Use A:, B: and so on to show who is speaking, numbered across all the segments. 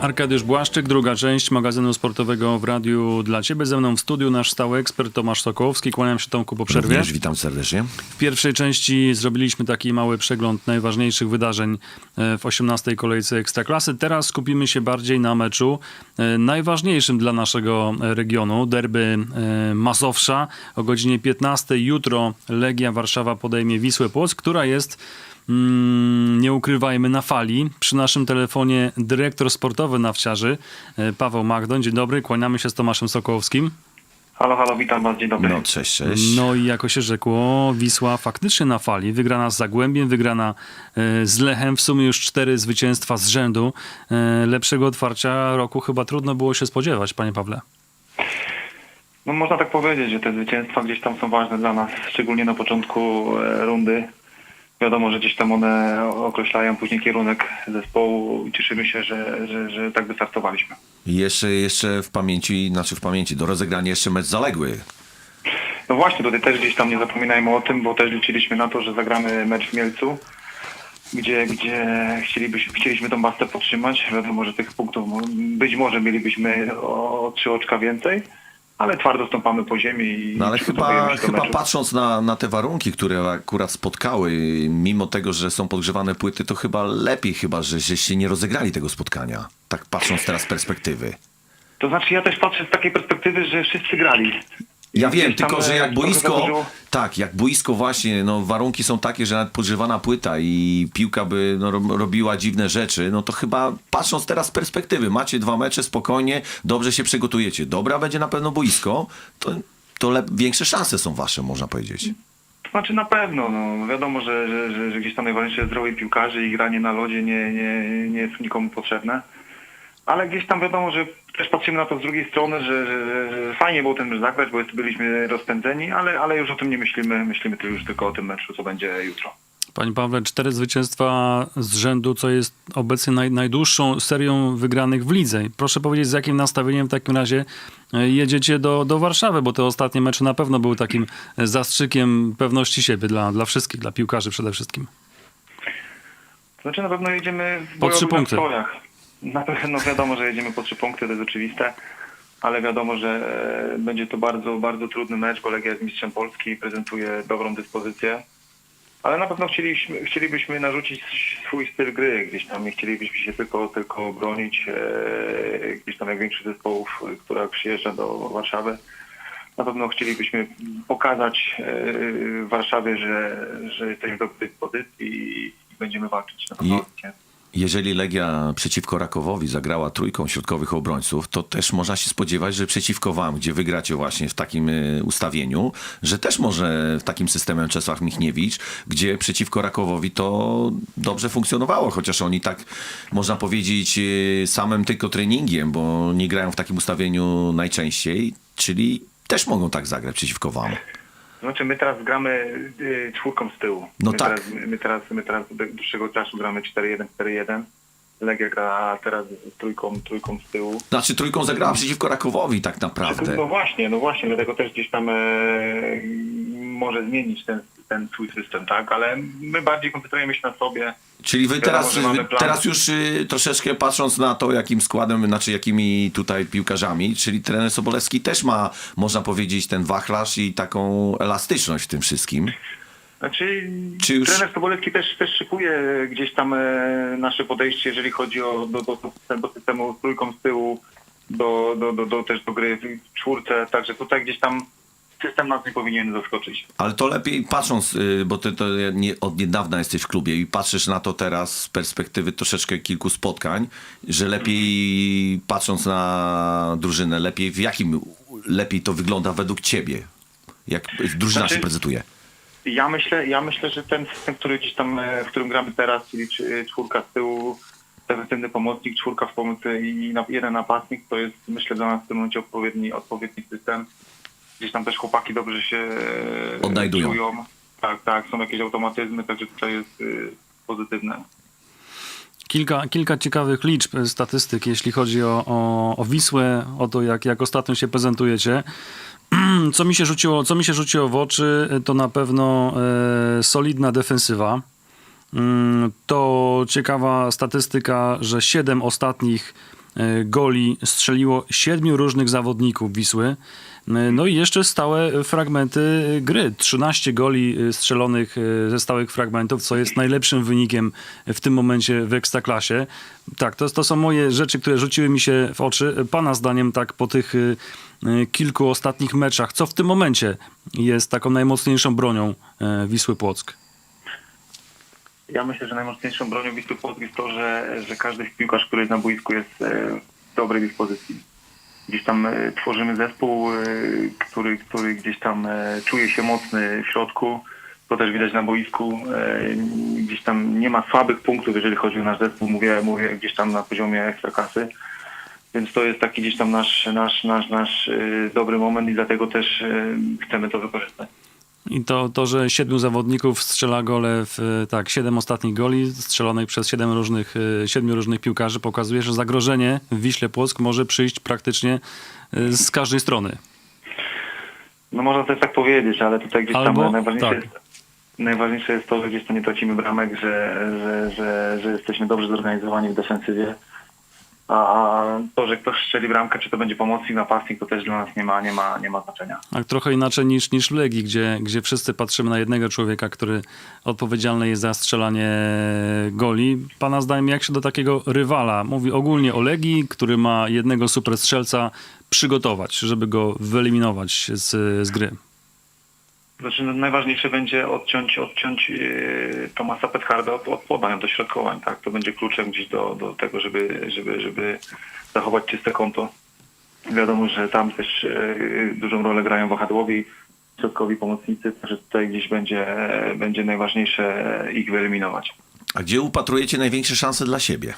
A: Arkadiusz Błaszczyk, druga część magazynu sportowego w radiu dla Ciebie. Ze mną w studiu nasz stały ekspert Tomasz Sokołowski. Kłaniam się Tomku po przerwie.
B: Również witam serdecznie.
A: W pierwszej części zrobiliśmy taki mały przegląd najważniejszych wydarzeń e, w 18. kolejce Ekstraklasy. Teraz skupimy się bardziej na meczu e, najważniejszym dla naszego regionu. Derby e, Mazowsza o godzinie 15. Jutro Legia Warszawa podejmie Wisłę Płock, która jest nie ukrywajmy, na fali. Przy naszym telefonie dyrektor sportowy nawciarzy e, Paweł Magdoń. Dzień dobry, kłaniamy się z Tomaszem Sokołowskim.
C: Halo, halo, witam was, dzień dobry.
B: No, cześć, cześć.
A: No i jako się rzekło, Wisła faktycznie na fali. Wygrana z Zagłębiem, wygrana e, z Lechem. W sumie już cztery zwycięstwa z rzędu. E, Lepszego otwarcia roku chyba trudno było się spodziewać, panie Pawle.
C: No można tak powiedzieć, że te zwycięstwa gdzieś tam są ważne dla nas, szczególnie na początku rundy. Wiadomo, że gdzieś tam one określają później kierunek zespołu i cieszymy się, że, że, że tak wystartowaliśmy.
B: I Jeszcze, jeszcze w pamięci, znaczy w pamięci, do rozegrania jeszcze mecz zaległy.
C: No właśnie, tutaj też gdzieś tam nie zapominajmy o tym, bo też liczyliśmy na to, że zagramy mecz w Mielcu, gdzie, gdzie chcielibyśmy, chcieliśmy tą bastę podtrzymać. Wiadomo, że tych punktów być może mielibyśmy o trzy oczka więcej, ale twardo stąpamy po ziemi i
B: No ale chyba,
C: się
B: chyba
C: meczu.
B: patrząc na, na te warunki, które akurat spotkały, mimo tego, że są podgrzewane płyty, to chyba lepiej chyba, że żeście nie rozegrali tego spotkania. Tak patrząc teraz z perspektywy.
C: To znaczy ja też patrzę z takiej perspektywy, że wszyscy grali.
B: Ja wiem, tylko że
C: e,
B: jak boisko, tak, jak boisko właśnie, no warunki są takie, że nawet podgrzewana płyta i piłka by no, ro- robiła dziwne rzeczy, no to chyba patrząc teraz z perspektywy, macie dwa mecze spokojnie, dobrze się przygotujecie, dobra będzie na pewno boisko, to, to lep- większe szanse są wasze, można powiedzieć.
C: To znaczy na pewno, no wiadomo, że, że, że, że gdzieś tam najważniejsze jest zdrowie piłkarzy i granie na lodzie nie, nie, nie jest nikomu potrzebne. Ale gdzieś tam wiadomo, że też patrzymy na to z drugiej strony, że, że, że, fajnie było ten mecz zagrać, bo byliśmy rozpędzeni, ale, ale już o tym nie myślimy, myślimy już tylko o tym meczu, co będzie jutro.
A: Panie Pawle, cztery zwycięstwa z rzędu, co jest obecnie naj, najdłuższą serią wygranych w lidze. Proszę powiedzieć, z jakim nastawieniem w takim razie e, jedziecie do, do Warszawy, bo te ostatnie mecze na pewno były takim zastrzykiem pewności siebie dla, dla wszystkich, dla piłkarzy przede wszystkim.
C: Znaczy na pewno jedziemy w
A: Po trzy punkty.
C: Na pewno wiadomo, że jedziemy po trzy punkty, to jest oczywiste, ale wiadomo, że e, będzie to bardzo, bardzo trudny mecz, bo Legia jest mistrzem Polski i prezentuje dobrą dyspozycję. Ale na pewno chcielibyśmy, chcielibyśmy narzucić swój styl gry, gdzieś tam nie chcielibyśmy się tylko, tylko bronić, e, gdzieś tam jak większość zespołów, która przyjeżdża do Warszawy. Na pewno chcielibyśmy pokazać e, Warszawie, że, że jesteśmy w dobrej dyspozycji i będziemy walczyć na pewno.
B: Jeżeli Legia przeciwko Rakowowi zagrała trójką środkowych obrońców, to też można się spodziewać, że przeciwko wam, gdzie wygracie właśnie w takim y, ustawieniu, że też może w takim systemem Czesław Michniewicz, gdzie przeciwko Rakowowi to dobrze funkcjonowało, chociaż oni tak, można powiedzieć, y, samym tylko treningiem, bo nie grają w takim ustawieniu najczęściej, czyli też mogą tak zagrać przeciwko wam.
C: Znaczy my teraz gramy y, czwórką z tyłu.
B: No
C: my
B: tak.
C: Teraz, my teraz, my teraz do dłuższego czasu gramy 4-1, 4-1. Legia gra teraz z trójką, trójką z tyłu.
B: Znaczy trójką zagrała przeciwko Rakowowi tak naprawdę.
C: No właśnie, no właśnie, dlatego też gdzieś tam e, może zmienić ten, ten swój system, tak? Ale my bardziej koncentrujemy się na sobie.
B: Czyli wy
C: Wiadomo,
B: teraz,
C: że mamy
B: wy
C: plan.
B: teraz już y, troszeczkę patrząc na to, jakim składem, znaczy jakimi tutaj piłkarzami, czyli trener Sobolewski też ma, można powiedzieć, ten wachlarz i taką elastyczność w tym wszystkim.
C: Znaczy,
B: Czy już-
C: trener Sobolewski też, też szykuje gdzieś tam e, nasze podejście, jeżeli chodzi o do, do, do, systemu z trójką z tyłu, do, do, do, do, też do gry w czwórce, także tutaj gdzieś tam system nas nie powinien zaskoczyć.
B: Ale to lepiej patrząc, y, bo ty to nie, od niedawna jesteś w klubie i patrzysz na to teraz z perspektywy troszeczkę kilku spotkań, że lepiej patrząc na drużynę, lepiej w jakim lepiej to wygląda według ciebie? Jak drużyna
C: Znaczy-
B: się prezentuje?
C: Ja myślę, ja myślę, że ten system, który gdzieś tam, e, w którym gramy teraz, czyli czy- czwórka z tyłu, defensywny pomocnik, czwórka w pomocy i jeden napastnik, to jest myślę dla nas w tym momencie odpowiedni, odpowiedni system. Gdzieś tam też chłopaki dobrze się e,
B: Odnajdują.
C: czują. Tak, tak, są jakieś automatyzmy, także tutaj jest pozytywne.
A: Kilka, kilka ciekawych liczb, e, statystyk, jeśli chodzi o, o, o Wisłę, o to, jak, jak ostatnio się prezentujecie. Co mi się rzuciło, co mi się rzuciło w oczy, to na pewno e, solidna defensywa. Mm, To ciekawa statystyka, że 7 ostatnich e, goli strzeliło siedmiu różnych zawodników Wisły. No i jeszcze stałe fragmenty gry. 13 goli strzelonych ze stałych fragmentów, co jest najlepszym wynikiem w tym momencie w Ekstraklasie. Tak, to, to są moje rzeczy, które rzuciły mi się w oczy. Pana zdaniem, tak po tych kilku ostatnich meczach, co w tym momencie jest taką najmocniejszą bronią e, Wisły Płock?
C: Ja myślę, że najmocniejszą bronią Wisły Płock jest to, że, że każdy piłkarz, który jest na boisku jest e, w dobrej dyspozycji. Gdzieś tam e, tworzymy zespół, e, który, który gdzieś tam czuje się mocny w środku. To też widać na boisku. Gdzieś tam nie ma słabych punktów, jeżeli chodzi o nasz zespół. Mówię, mówię gdzieś tam na poziomie ekstraklasy. Więc to jest taki gdzieś tam nasz, nasz, nasz, nasz e, dobry moment i dlatego też e, chcemy to wykorzystać.
A: I to, to, że siedmiu zawodników strzela gole w, tak, siedem ostatnich goli strzelonych przez siedem różnych, siedmiu różnych piłkarzy pokazuje, że zagrożenie w Wiśle Płock może przyjść praktycznie z każdej strony.
C: No można też tak powiedzieć, ale tutaj gdzieś
A: Albo-
C: tam najważniejsze,
A: tak.
C: jest, najważniejsze jest to, że gdzieś tam nie tracimy bramek, że, że, że, że jesteśmy dobrze zorganizowani w defensywie. A, to, że ktoś strzeli bramkę, czy to będzie pomocnik, napastnik, to też dla nas nie ma, nie ma, nie ma znaczenia.
A: A trochę inaczej niż, niż w Legii, gdzie, gdzie wszyscy patrzymy na jednego człowieka, który odpowiedzialny jest za strzelanie goli. Pana zdaniem, jak się do takiego rywala, mówi ogólnie o Legii, który ma jednego super strzelca, przygotować, żeby go wyeliminować z, z gry?
C: Znaczy no, najważniejsze będzie odciąć, odciąć yy, Tomasa Petharda od, od podań, od dośrodkowań, tak? To będzie kluczem gdzieś do, do tego, żeby, żeby, żeby zachować czyste konto. Wiadomo, że tam też yy, dużą rolę grają wahadłowi, środkowi pomocnicy, także tutaj gdzieś będzie, będzie najważniejsze ich wyeliminować.
B: A gdzie upatrujecie największe szanse dla siebie?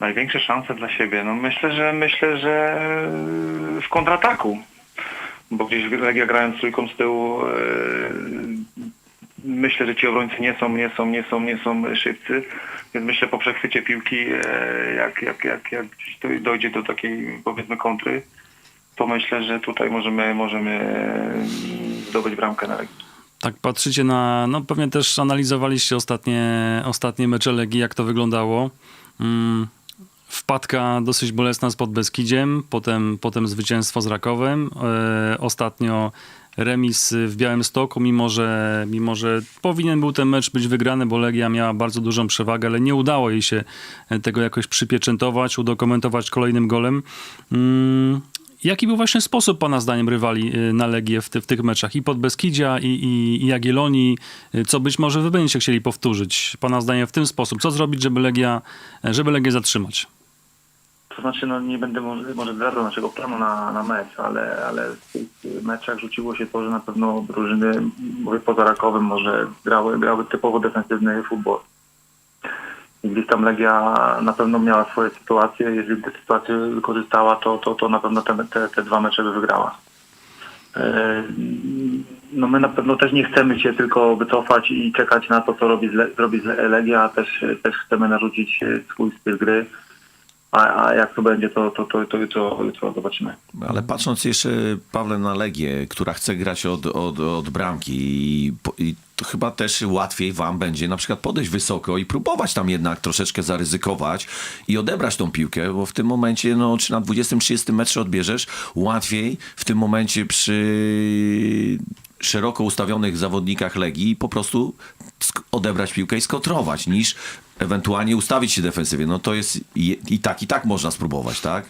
C: Największe szanse dla siebie, no myślę, że myślę, że w kontrataku. Bo gdzieś Legia grając trójką z tyłu yy, myślę, że ci obrońcy nie są, nie są, nie są, nie są szybcy. Więc myślę po przechwycie piłki, e, jak, jak, jak, jak dojdzie do takiej powiedzmy kontry, to myślę, że tutaj możemy, możemy e, zdobyć bramkę na Legii.
A: Tak patrzycie na, no pewnie też analizowaliście ostatnie, ostatnie mecze Legii, jak to wyglądało. Mm, wpadka dosyć bolesna z Podbeskidziem, potem, potem zwycięstwo z Rakowem, e, ostatnio remis w Białymstoku, mimo że, mimo że powinien był ten mecz być wygrany, bo Legia miała bardzo dużą przewagę, ale nie udało jej się tego jakoś przypieczętować, udokumentować kolejnym golem. Mm, Jaki był właśnie sposób, pana zdaniem, rywali y, na Legię w, ty, w tych meczach? I Podbeskidzia, i, i, i Jagiellonii, y, co być może wy będziecie chcieli powtórzyć, pana zdaniem, w ten sposób? Co zrobić, żeby Legia, żeby Legię zatrzymać?
C: To znaczy, no nie będę może, może zdradzał naszego planu na, na mecz, ale, ale w tych meczach rzuciło się to, że na pewno drużyny, mówię poza Rakowem, może grały, grały typowo defensywny futbol. I gdzieś tam Legia na pewno miała swoje sytuacje. Jeżeli te sytuacje wykorzystała, to, to, to na pewno te, te, te dwa mecze by wygrała. E, No my na pewno też nie chcemy się tylko wycofać i czekać na to, co robi, z Le- robi z Legia, też, też chcemy narzucić swój styl gry. A, a jak to będzie, to, to, to, to jutro, jutro zobaczymy.
B: Ale patrząc jeszcze, Pawle, na Legię, która chce grać od, od, od bramki i, i to chyba też łatwiej wam będzie na przykład podejść wysoko i próbować tam jednak troszeczkę zaryzykować i odebrać tą piłkę, bo w tym momencie, no, czy na 20-30 metrze odbierzesz, łatwiej w tym momencie przy szeroko ustawionych zawodnikach Legii po prostu odebrać piłkę i skontrować, niż ewentualnie ustawić się defensywnie. No to jest i, i tak, i tak można spróbować, tak?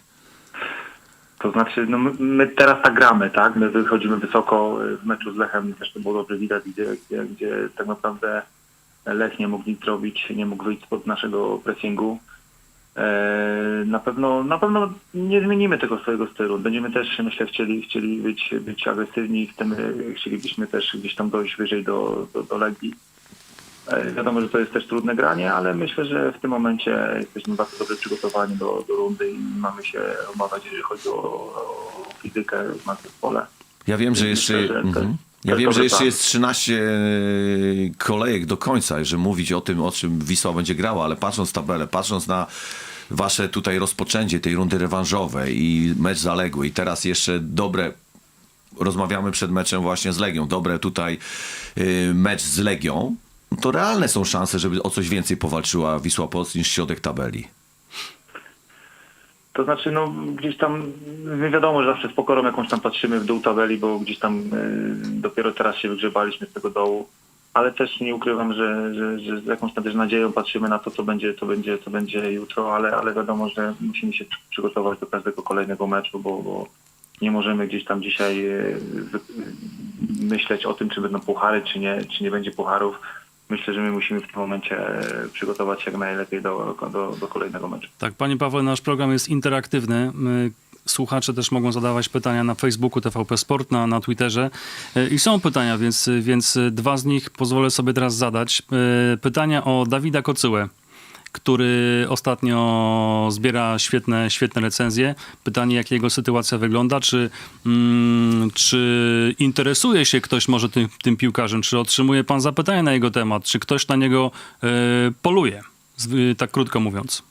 C: To znaczy, no my, my teraz tak gramy, tak? My wychodzimy wysoko y, w meczu z Lechem, też to było dobrze widać, gdzie, gdzie, gdzie tak naprawdę Lech nie mógł nic zrobić, nie mógł wyjść spod naszego pressingu. E, Na pewno, na pewno nie zmienimy tego swojego stylu. Będziemy też, myślę, chcieli, chcieli być, być agresywni, chcemy, chcielibyśmy też gdzieś tam dojść wyżej do, do, do Legii. E, Wiadomo, że to jest też trudne granie, ale myślę, że w tym momencie jesteśmy bardzo dobrze przygotowani do, do rundy i mamy się obawiać, jeżeli chodzi o, o fizykę na zespole.
B: Ja wiem, że
C: Myślę,
B: jeszcze.
C: że to-
B: mhm. Ja wiem, że jeszcze
C: plan.
B: jest 13 kolejek do końca, że mówić o tym, o czym Wisła będzie grała, ale patrząc tabelę, patrząc na wasze tutaj rozpoczęcie tej rundy rewanżowej i mecz zaległy i teraz jeszcze dobre rozmawiamy przed meczem właśnie z Legią, dobre tutaj y, mecz z Legią, to realne są szanse, żeby o coś więcej powalczyła Wisła Płock niż środek tabeli.
C: To znaczy, no gdzieś tam wiadomo, że zawsze z pokorą jakąś tam patrzymy w dół tabeli, bo gdzieś tam y, dopiero teraz się wygrzebaliśmy z tego dołu, ale też nie ukrywam, że, że, że z jakąś tam też nadzieją patrzymy na to, co będzie, co będzie, co będzie jutro, ale, ale wiadomo, że musimy się przy- przygotować do każdego kolejnego meczu, bo, bo nie możemy gdzieś tam dzisiaj y, y, myśleć o tym, czy będą puchary, czy nie, czy nie będzie pucharów. Myślę, że my musimy w tym momencie e, przygotować się jak najlepiej do, do, do kolejnego meczu.
A: Tak, panie Pawle, nasz program jest interaktywny. My, słuchacze też mogą zadawać pytania na Facebooku TVP Sport, na, na Twitterze. E, I są pytania, więc, więc dwa z nich pozwolę sobie teraz zadać. E, Pytania o Dawida Kocyłę, który ostatnio zbiera świetne, świetne recenzje. Pytanie, jak jego sytuacja wygląda, czy, mm, czy interesuje się ktoś może tym, tym piłkarzem, czy otrzymuje pan zapytania na jego temat, czy ktoś na niego e, poluje, z- tak krótko mówiąc.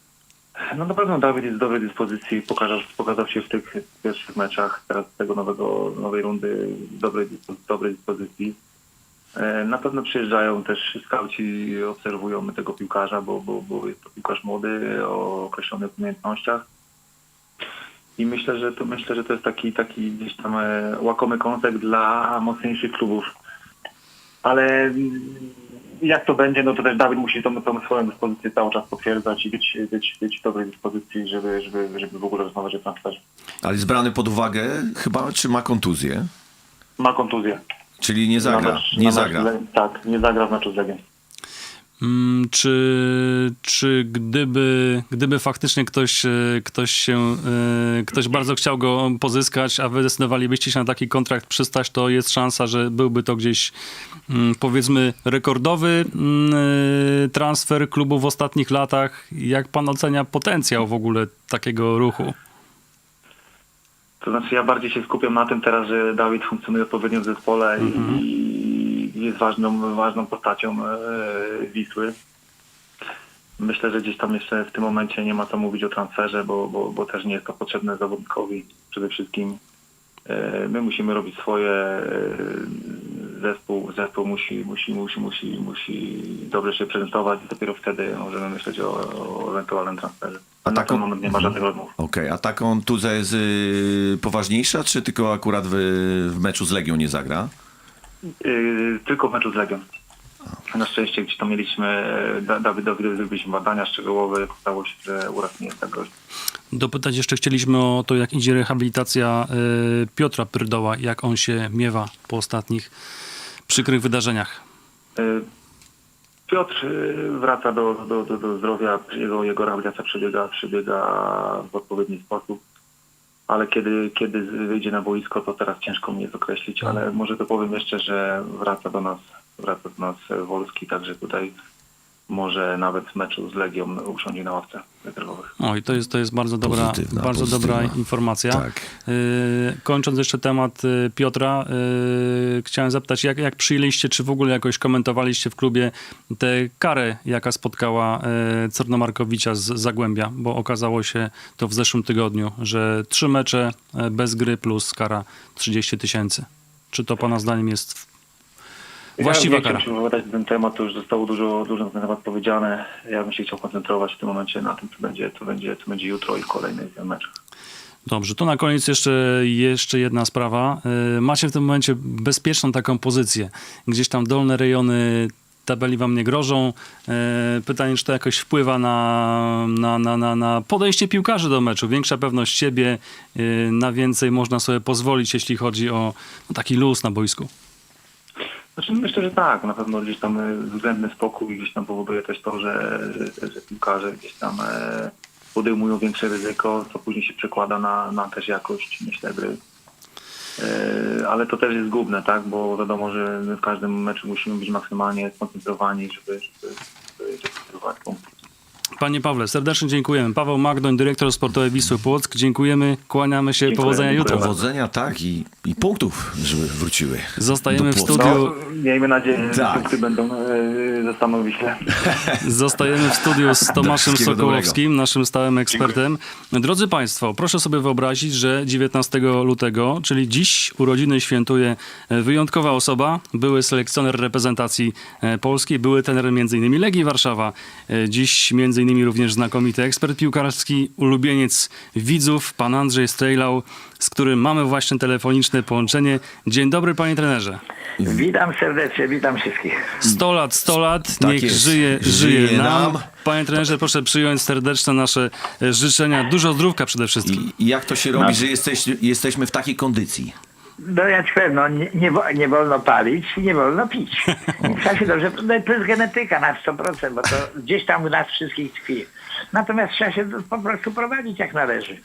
C: No na pewno Dawid jest w dobrej dyspozycji, pokazał, pokazał się w tych pierwszych meczach teraz tego nowego, nowej rundy w dobrej, dobrej dyspozycji. E, Na pewno przyjeżdżają też skauci, obserwują tego piłkarza, bo, bo, bo jest to piłkarz młody o określonych umiejętnościach. I myślę, że to myślę, że to jest taki, taki gdzieś tam e, łakomy kąsek dla mocniejszych klubów. Ale mm, jak to będzie, no to też Dawid musi tą, tą swoją dyspozycję cały czas potwierdzać i być, być, być w dobrej dyspozycji, żeby, żeby, żeby w ogóle rozmawiać o transferze.
B: Ale jest brany pod uwagę chyba, czy ma kontuzję?
C: Ma kontuzję.
B: Czyli nie zagra.
C: mecz-
B: Nie
C: na
B: zagra.
C: mecz tak, nie zagra w meczu z Legią.
A: Mm, Czy, czy gdyby, gdyby faktycznie ktoś, e, ktoś się, e, ktoś bardzo chciał go pozyskać, a wy zdecydowalibyście się na taki kontrakt przystać, to jest szansa, że byłby to gdzieś mm, powiedzmy rekordowy mm, e, transfer klubu w ostatnich latach. Jak pan ocenia potencjał w ogóle takiego ruchu?
C: To znaczy ja bardziej się skupiam na tym teraz, że Dawid funkcjonuje odpowiednio w zespole i jest ważną, ważną postacią e, Wisły. Myślę, że gdzieś tam jeszcze w tym momencie nie ma co mówić o transferze, bo, bo, bo też nie jest to potrzebne zawodnikowi przede wszystkim. E, My musimy robić swoje, e, zespół, zespół musi, musi, musi, musi, musi dobrze się prezentować i dopiero wtedy możemy myśleć o, o ewentualnym transferze.
B: A
C: Na
B: taką-
C: ten moment nie ma żadnych rozmów.
B: Okej, a ta kontuzja jest y, poważniejsza, czy tylko akurat w, w meczu z Legią nie zagra?
C: Yy, tylko w meczu z Legią. Na szczęście gdzieś tam mieliśmy, e, Da- Dawidowi zrobiliśmy badania szczegółowe, okazało się, że uraz nie jest tak groźny.
A: Dopytać jeszcze chcieliśmy o to, jak idzie rehabilitacja e, Piotra Pyrdoła, jak on się miewa po ostatnich przykrych wydarzeniach.
C: Yy, Piotr wraca do, do, do, do zdrowia, jego, jego rehabilitacja przebiega, przebiega w odpowiedni sposób, ale kiedy, kiedy wyjdzie na boisko, to teraz ciężko mi jest określić, ale może to powiem jeszcze, że wraca do nas, wraca do nas Wolski, także tutaj może nawet w meczu z Legią usiądzie na ławce rezerwowych.
A: O, i to jest, to jest bardzo dobra,
B: Pozytywna,
A: bardzo
B: pozytywna.
A: dobra informacja.
B: Tak.
A: Yy, kończąc jeszcze temat yy, Piotra, yy, chciałem zapytać, jak, jak przyjęliście, czy w ogóle jakoś komentowaliście w klubie tę karę, jaka spotkała yy, Cernomarkowicza z Zagłębia, bo okazało się to w zeszłym tygodniu, że trzy mecze bez gry plus kara 30 tysięcy. Czy to pana zdaniem jest w- właściwa
C: ja
A: kara?
C: Wypowiadać na ten temat, to już zostało dużo, dużo na ten temat powiedziane. Ja bym się chciał koncentrować w tym momencie na tym, co będzie, co będzie, co będzie jutro i kolejny mecz.
A: Dobrze, to na koniec jeszcze, jeszcze jedna sprawa. Yy, Macie w tym momencie bezpieczną taką pozycję. Gdzieś tam dolne rejony tabeli wam nie grożą. Yy, Pytanie, czy to jakoś wpływa na, na, na, na, na podejście piłkarzy do meczu. Większa pewność siebie, yy, na więcej można sobie pozwolić, jeśli chodzi o no, taki luz na boisku.
C: Znaczy myślę, że tak, na pewno gdzieś tam e, względny spokój gdzieś tam powoduje też to, że, że, piłkarze gdzieś tam e, podejmują większe ryzyko, co później się przekłada na, na też jakość, myślę, gry. E, Ale to też jest zgubne, tak, bo wiadomo, że w każdym meczu musimy być maksymalnie skoncentrowani, żeby, żeby, żeby, punkty.
A: Panie Pawle, serdecznie dziękujemy. Paweł Magdoń, dyrektor sportowy Wisły Płock. Dziękujemy, kłaniamy się,
C: Dziękuję,
A: powodzenia
C: dziękuję
A: jutro.
B: Powodzenia, tak, i, i punktów, żeby wróciły.
A: Zostajemy w studiu.
C: No, miejmy nadzieję, że
B: Tak.
C: punkty będą e, zostaną Wiśle.
A: Zostajemy w studiu z Tomaszem Sokołowskim, naszym stałym ekspertem. Drodzy Państwo, proszę sobie wyobrazić, że 19 lutego, czyli dziś urodziny świętuje e, wyjątkowa osoba, były selekcjoner reprezentacji e, polskiej, były trener m.in. Legii Warszawa, dziś m.in. również znakomity ekspert piłkarski, ulubieniec widzów, pan Andrzej Strejlał, z którym mamy właśnie telefoniczne połączenie. Dzień dobry panie trenerze.
D: Witam serdecznie, witam wszystkich.
A: 100 lat, 100 lat,
B: Tak
A: niech
B: jest.
A: żyje, żyje,
B: Żyje
A: nam.
B: nam.
A: Panie trenerze, proszę przyjąć serdeczne nasze e, życzenia. Dużo zdrówka przede wszystkim.
B: I, jak to się robi, że jesteś, jesteśmy w takiej kondycji?
D: No ja ci powiem, no, nie, nie, nie wolno palić i nie wolno pić. Trzeba się dobrze, no, to jest genetyka na 100%, bo to gdzieś tam u nas wszystkich tkwi. Natomiast trzeba się po prostu prowadzić jak należy.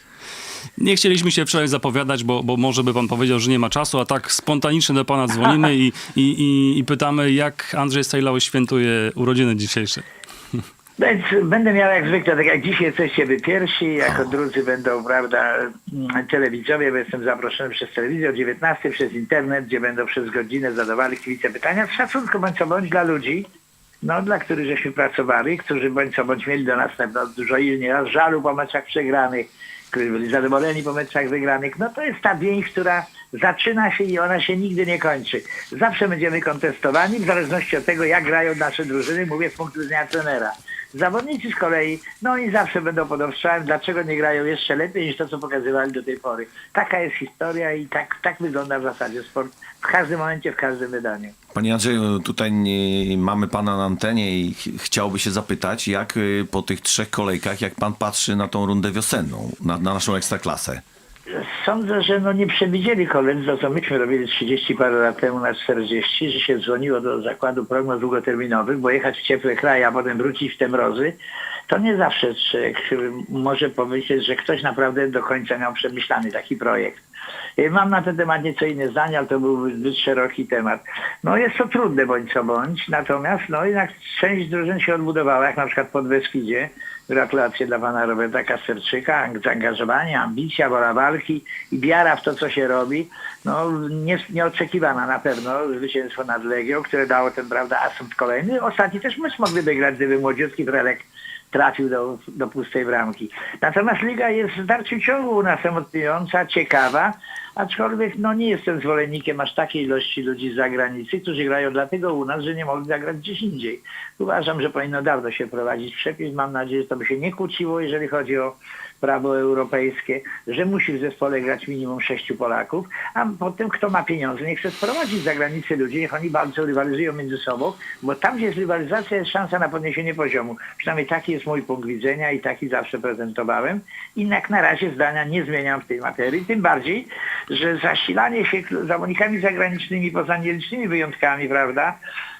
A: Nie chcieliśmy się wczoraj zapowiadać, bo, bo może by pan powiedział, że nie ma czasu, a tak spontanicznie do pana dzwonimy i, i, i, i pytamy, jak Andrzej Stajlał świętuje urodziny dzisiejsze.
D: Więc będę miał jak zwykle, tak jak dzisiaj jesteście wy pierwsi, jako drudzy będą, prawda, mm, telewidzowie, bo jestem zaproszony przez telewizję o 19 przez internet, gdzie będą przez godzinę zadawali kibice pytania z szacunku bądź co bądź dla ludzi, no dla których żeśmy pracowali, którzy bądź co bądź mieli do nas na pewno dużo ilnie raz żalu po meczach przegranych, którzy byli zadowoleni po meczach wygranych. No to jest ta więź, która zaczyna się i ona się nigdy nie kończy. Zawsze będziemy kontestowani w zależności od tego, jak grają nasze drużyny, mówię z punktu widzenia trenera. Zawodnicy z kolei, no oni zawsze będą pod ostrzałem, dlaczego nie grają jeszcze lepiej niż to, co pokazywali do tej pory. Taka jest historia i tak, tak wygląda w zasadzie sport w każdym momencie, w każdym wydaniu.
B: Panie Andrzeju, tutaj mamy pana na antenie i ch- chciałby się zapytać, jak y, po tych trzech kolejkach, jak pan patrzy na tą rundę wiosenną, na, na naszą ekstraklasę?
D: Sądzę, że no nie przewidzieli koledzy co myśmy robili 30 parę lat temu na 40, że się dzwoniło do zakładu prognoz długoterminowych, bo jechać w ciepłe kraje, a potem wrócić w te mrozy, to nie zawsze człowiek może pomyśleć, że ktoś naprawdę do końca miał przemyślany taki projekt. Y, Mam na ten temat nieco inne zdanie, ale to był zbyt szeroki temat. No jest to trudne bądź co bądź, natomiast no jednak część drużyn się odbudowała, jak na przykład pod Beskidzie. Gratulacje dla pana Roberta Kasterczyka, zaangażowanie, ambicja, wola walki i wiara w to, co się robi. No nie, nieoczekiwana na pewno zwycięstwo nad Legią, które dało ten, prawda, asumpt kolejny. Ostatni też mecz mogli wygrać, gdyby młodziutki Frelek trafił do, do pustej bramki. Natomiast liga jest w dalszym ciągu u nas emocjonująca, ciekawa, aczkolwiek no nie jestem zwolennikiem aż takiej ilości ludzi z zagranicy, którzy grają dlatego u nas, że nie mogli zagrać gdzieś indziej. Uważam, że powinno dawno się prowadzić przepis. Mam nadzieję, że to by się nie kłóciło, jeżeli chodzi o prawo europejskie, że musi w zespole grać minimum sześciu Polaków, a potem kto ma pieniądze, niech chce sprowadzić z zagranicy ludzi, niech oni bardzo rywalizują między sobą, bo tam, gdzie jest rywalizacja, jest szansa na podniesienie poziomu. Przynajmniej taki jest mój punkt widzenia i taki zawsze prezentowałem. I jak na razie zdania nie zmieniam w tej materii, tym bardziej, że zasilanie się zawodnikami zagranicznymi poza nielicznymi wyjątkami, prawda,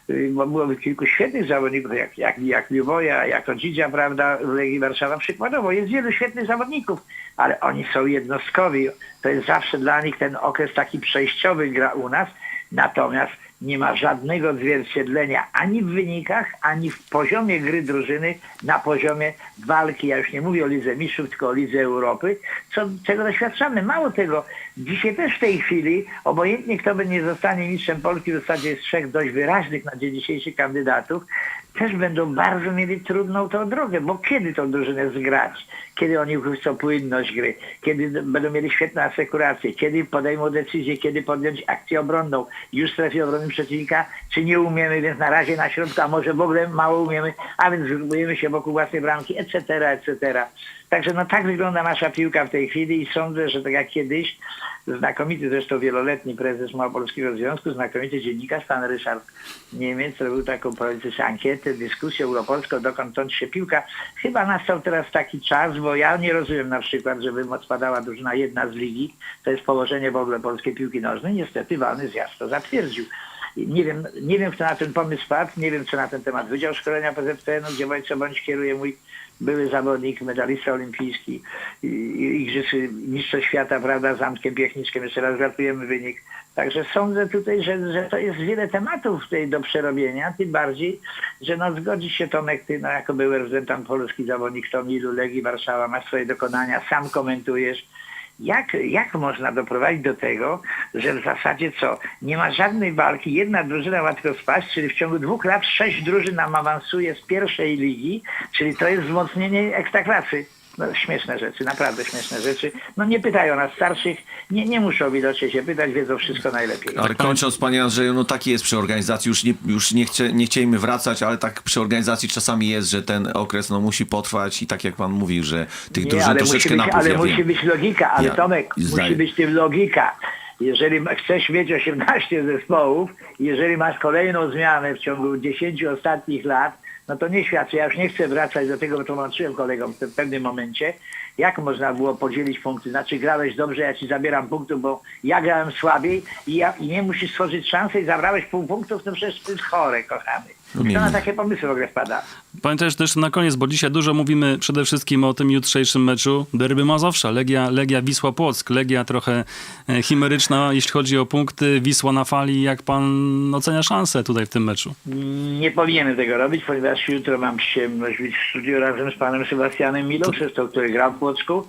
D: byłoby kilku świetnych zawodników, jak, jak, jak Liuboja, jak Odzidzia, prawda, w Legii Warszawa przykładowo. Jest wielu świetnych zawodników, ale oni są jednostkowi. To jest zawsze dla nich ten okres taki przejściowy gra u nas. Natomiast nie ma żadnego odzwierciedlenia ani w wynikach, ani w poziomie gry drużyny na poziomie walki. Ja już nie mówię o Lidze Mistrzów, tylko o Lidze Europy, co, czego doświadczamy. Mało tego, dzisiaj też w tej chwili, obojętnie kto by nie zostanie mistrzem Polski, w zasadzie jest trzech dość wyraźnych na dzień dzisiejszy kandydatów, też będą bardzo mieli trudną tą drogę, bo kiedy tą drużynę zgrać? Kiedy oni chcą płynność gry? Kiedy będą mieli świetne asekuracje? Kiedy podejmą decyzję? Kiedy podjąć akcję obronną? Już w strefie obrony przeciwnika? Czy nie umiemy, więc na razie na środku, a może w ogóle mało umiemy, a więc zbudujemy się wokół własnej bramki, etc., etc. Także no tak wygląda nasza piłka w tej chwili i sądzę, że tak jak kiedyś, znakomity zresztą wieloletni prezes Małopolskiego Związku, znakomity dziennikarz, pan Ryszard Niemiec, robił taką powiedzmy ankietę, dyskusję europolską, dokąd toczy się piłka. Chyba nastał teraz taki czas, bo ja nie rozumiem na przykład, żeby odpadała drużyna jedna z ligi. To jest położenie w ogóle polskiej piłki nożnej. Niestety walny zjazd to zatwierdził. Nie wiem, nie wiem, kto na ten pomysł padł, nie wiem, co na ten temat Wydział Szkolenia PZPN, gdzie bądź co bądź kieruje mój były zawodnik, medalista olimpijski, igrzyszy mistrzostw świata, prawda, z Antkiem Piechniczkiem, jeszcze raz gratulujemy wynik. Także sądzę tutaj, że, że to jest wiele tematów tutaj do przerobienia, tym bardziej, że no zgodzi się Tomek, ty no, jako były reprezentant polski zawodnik Tomilu, Legii Warszawa, masz swoje dokonania, sam komentujesz. Jak, jak można doprowadzić do tego, że w zasadzie co, nie ma żadnej walki, jedna drużyna tylko spaść, czyli w ciągu dwóch lat sześć drużyn nam awansuje z pierwszej ligi, czyli to jest wzmocnienie ekstraklasy. No, śmieszne rzeczy, naprawdę śmieszne rzeczy. No nie pytają nas starszych, nie, nie muszą widocznie się pytać, wiedzą wszystko najlepiej.
B: Ale kończąc, panie Andrzeju, no taki jest przy organizacji. Już nie, już nie, chcie, nie chcieliśmy wracać, ale tak przy organizacji czasami jest, że ten okres no, musi potrwać i tak jak pan mówił, że tych
D: Nie,
B: drużyn troszeczkę
D: być,
B: napływ,
D: ale
B: ja
D: musi
B: wiem.
D: być logika, ale
B: Ja
D: Tomek,
B: zdaję.
D: musi być tym logika. Jeżeli chcesz mieć 18 zespołów, jeżeli masz kolejną zmianę w ciągu 10 ostatnich lat, no to nie świadczy. Ja już nie chcę wracać do tego, bo tłumaczyłem kolegom w pewnym momencie, jak można było podzielić punkty. Znaczy grałeś dobrze, ja ci zabieram punktów, bo ja grałem słabiej i, ja, i nie musisz stworzyć szansy i zabrałeś pół punktów, to przecież jest chore, kochany. Kto
B: nie,
D: na takie pomysły w ogóle wpada?
A: Pamiętaj też na koniec, bo dzisiaj dużo mówimy przede wszystkim o tym jutrzejszym meczu. Derby Mazowsza, Legia, Legia Wisła Płock. Legia trochę e, chimeryczna, jeśli chodzi o punkty. Wisła na fali. Jak pan ocenia szansę tutaj w tym meczu?
D: Nie powinienem tego robić, ponieważ jutro mam przyjemność być w studiu razem z panem Sebastianem to, który grał w Płocku.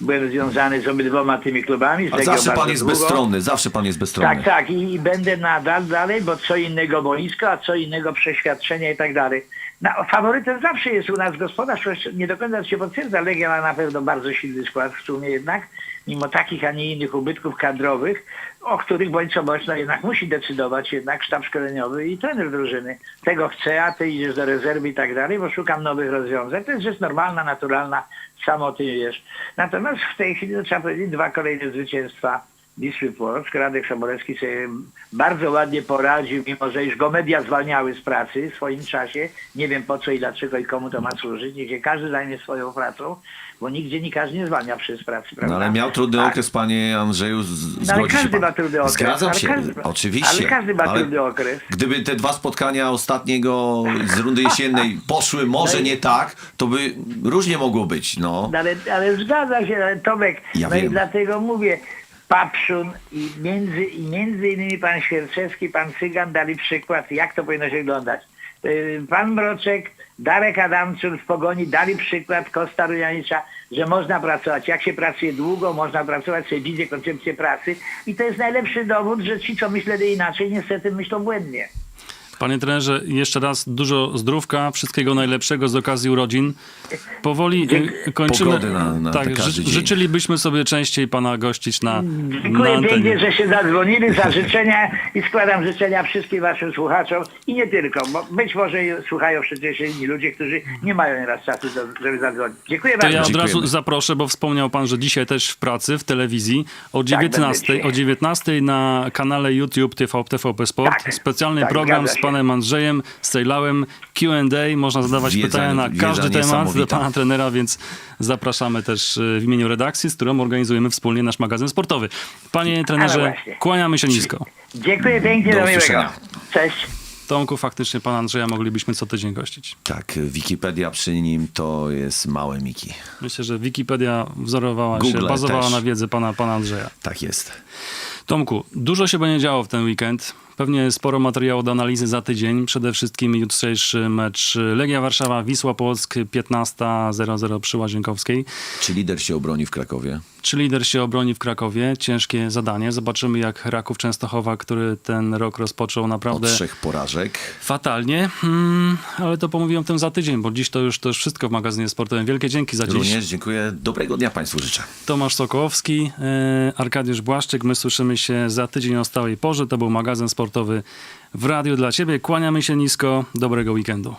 D: Byłem związany z obydwoma tymi klubami. Z
B: A
D: Legią
B: zawsze pan
D: bardzo
B: jest
D: długo.
B: bezstronny, zawsze pan jest bezstronny.
D: Tak, tak I, i będę nadal dalej, bo co innego boisko, a co innego przeświadczenia i tak dalej. No, faworytem zawsze jest u nas gospodarz, choć nie do końca się potwierdza. Legia ma na pewno bardzo silny skład w sumie jednak, mimo takich, a nie innych ubytków kadrowych, o których bądź co bądź no jednak musi decydować jednak sztab szkoleniowy i trener drużyny. Tego chcę, a ty idziesz do rezerwy i tak dalej, bo szukam nowych rozwiązań. To jest rzecz normalna, naturalna, samo o tym wiesz. Natomiast w tej chwili no, trzeba powiedzieć dwa kolejne zwycięstwa Wisły Płock. Radek Sobolewski sobie bardzo ładnie poradził, mimo że już go media zwalniały z pracy w swoim czasie. Nie wiem po co i dlaczego i komu to ma służyć. Niech każdy zajmie swoją pracą, bo nigdzie nie każdy nie zwalnia przez pracy, prawda?
B: No, ale miał trudny
D: Tak.
B: okres, panie Andrzeju, z-
D: No, ale każdy
B: pan.
D: ma trudny okres.
B: Zgadzam
D: ale
B: się,
D: każdy,
B: oczywiście.
D: Ale każdy ma
B: ale
D: trudny okres.
B: Gdyby te dwa spotkania ostatniego z rundy jesiennej poszły może nie tak, to by różnie mogło być, no.
D: No ale, ale zgadza się, ale Tomek,
B: Ja
D: no i
B: wiem.
D: dlatego mówię, Papszun i między, i między innymi pan Świerczewski, pan Cygan dali przykład, jak to powinno się wyglądać. Yy, Pan Mroczek, Darek Adamczuk w Pogoni dali przykład Kosta Rujanicza, że można pracować. Jak się pracuje długo, można pracować, sobie widzę koncepcję pracy i to jest najlepszy dowód, że ci, co myśleli inaczej, niestety myślą błędnie.
A: Panie trenerze, jeszcze raz dużo zdrówka, wszystkiego najlepszego z okazji urodzin. Powoli y, kończymy.
B: Pogody na- na
A: tak, ży-
B: dzień.
A: życzylibyśmy sobie częściej pana gościć na, na
D: Dziękuję
A: antenie.
D: pięknie, że się zadzwonili za życzenia i składam życzenia wszystkim waszym słuchaczom i nie tylko, bo być może słuchają przecież inni ludzie, którzy nie mają nieraz czasu, do, żeby zadzwonić. Dziękuję
A: To
D: bardzo.
A: ja od
B: Dziękujemy.
A: razu zaproszę, bo wspomniał pan, że dzisiaj też w pracy, w telewizji, o
D: Tak, będę
A: 19,
D: dzisiaj.
A: o 19 na kanale YouTube TV, TVP Sport.
D: Tak,
A: Specjalny
D: tak,
A: program z. panem Andrzejem Sejlałem, Q&A, można zadawać
B: Wiedza-
A: pytania na każdy temat do pana trenera, więc zapraszamy też y, w imieniu redakcji, z którą organizujemy wspólnie nasz magazyn sportowy. Panie trenerze, kłaniamy się nisko.
D: Dziękuję pięknie,
B: Do
D: do miłego. Cześć.
A: Tomku, faktycznie pana Andrzeja moglibyśmy co tydzień gościć.
B: Tak, Wikipedia przy nim to jest małe Miki.
A: Myślę, że Wikipedia wzorowała
B: Google
A: się, bazowała
B: też.
A: na wiedzy pana, pana Andrzeja.
B: Tak jest.
A: Tomku, dużo się będzie działo w ten weekend. Pewnie sporo materiału do analizy za tydzień. Przede wszystkim jutrzejszy mecz Legia Warszawa, Wisła Płock 15.00 przy Łazienkowskiej.
B: Czy lider się obroni w Krakowie?
A: Czy lider się obroni w Krakowie? Ciężkie zadanie. Zobaczymy jak Raków Częstochowa, który ten rok rozpoczął
B: Od
A: naprawdę
B: trzech porażek.
A: fatalnie. Hmm, ale to pomówiłem o tym za tydzień, bo dziś to już, to już wszystko w magazynie sportowym. Wielkie dzięki za dziś.
B: Również dziękuję. Dobrego dnia Państwu życzę.
A: Tomasz Sokołowski, e, Arkadiusz Błaszczyk. My słyszymy się za tydzień o stałej porze. To był magazyn sportowy w radiu dla Ciebie. Kłaniamy się nisko. Dobrego weekendu.